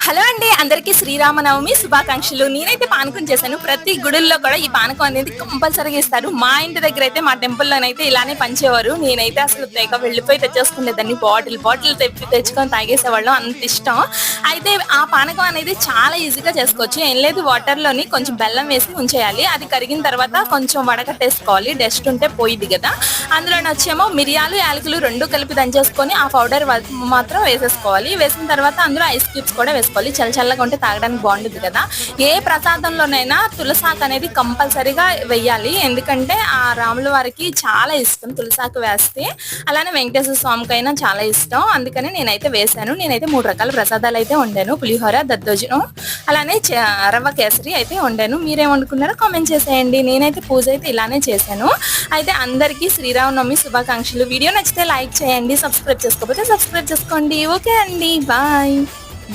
Hello అండి అందరికీ శ్రీరామనవమి శుభాకాంక్షలు. నేనైతే పానకం చేశాను. ప్రతి గుడుల్లో కూడా ఈ పానకం అనేది కంపల్సరీగా ఇస్తారు. మా ఇంటి దగ్గర అయితే మా టెంపుల్లోనైతే ఇలానే పంచేవారు. నేనైతే అసలు తెగ వెళ్ళిపోయి తెచ్చేసుకునేదాన్ని. బాటిల్ బాటిల్ తెప్పి తెచ్చుకొని తాగేసేవాళ్ళం. అంత ఇష్టం. అయితే ఆ పానకం అనేది చాలా ఈజీగా చేసుకోవచ్చు. ఏం లేదు వాటర్లోని కొంచెం బెల్లం వేసి ఉంచేయాలి అది కరిగిన తర్వాత కొంచెం వడకట్టేసుకోవాలి. డస్ట్ ఉంటే పోయిద్ది కదా. అందులో వచ్చేమో మిరియాలు యాలకులు రెండు కలిపి దంచేసుకొని ఆ పౌడర్ మాత్రం వేసేసుకోవాలి. వేసిన తర్వాత అందులో ఐస్ క్యూబ్స్ కూడా చేసుకోవాలి. చల్ల చల్లగా ఉంటే తాగడానికి బాగుంటుంది కదా. ఏ ప్రసాదంలోనైనా తులసాకు అనేది కంపల్సరీగా వెయ్యాలి. ఎందుకంటే ఆ రాముల వారికి చాలా ఇష్టం తులసాకు వేస్తే. అలానే వెంకటేశ్వర స్వామికి అయినా చాలా ఇష్టం. అందుకని నేనైతే వేశాను. నేనైతే మూడు రకాల ప్రసాదాలు అయితే వండాను. పులిహోర దద్దోజనం అలానే రవ్వ కేసరి అయితే వండాను. మీరేం వండుకున్నారో కామెంట్ చేసేయండి. నేనైతే పూజ అయితే ఇలానే చేశాను. అయితే అందరికీ శ్రీరామనవమి శుభాకాంక్షలు. వీడియో నచ్చితే లైక్ చేయండి. సబ్స్క్రైబ్ చేసుకోకపోతే సబ్స్క్రైబ్ చేసుకోండి. ఓకే అండి. బాయ్.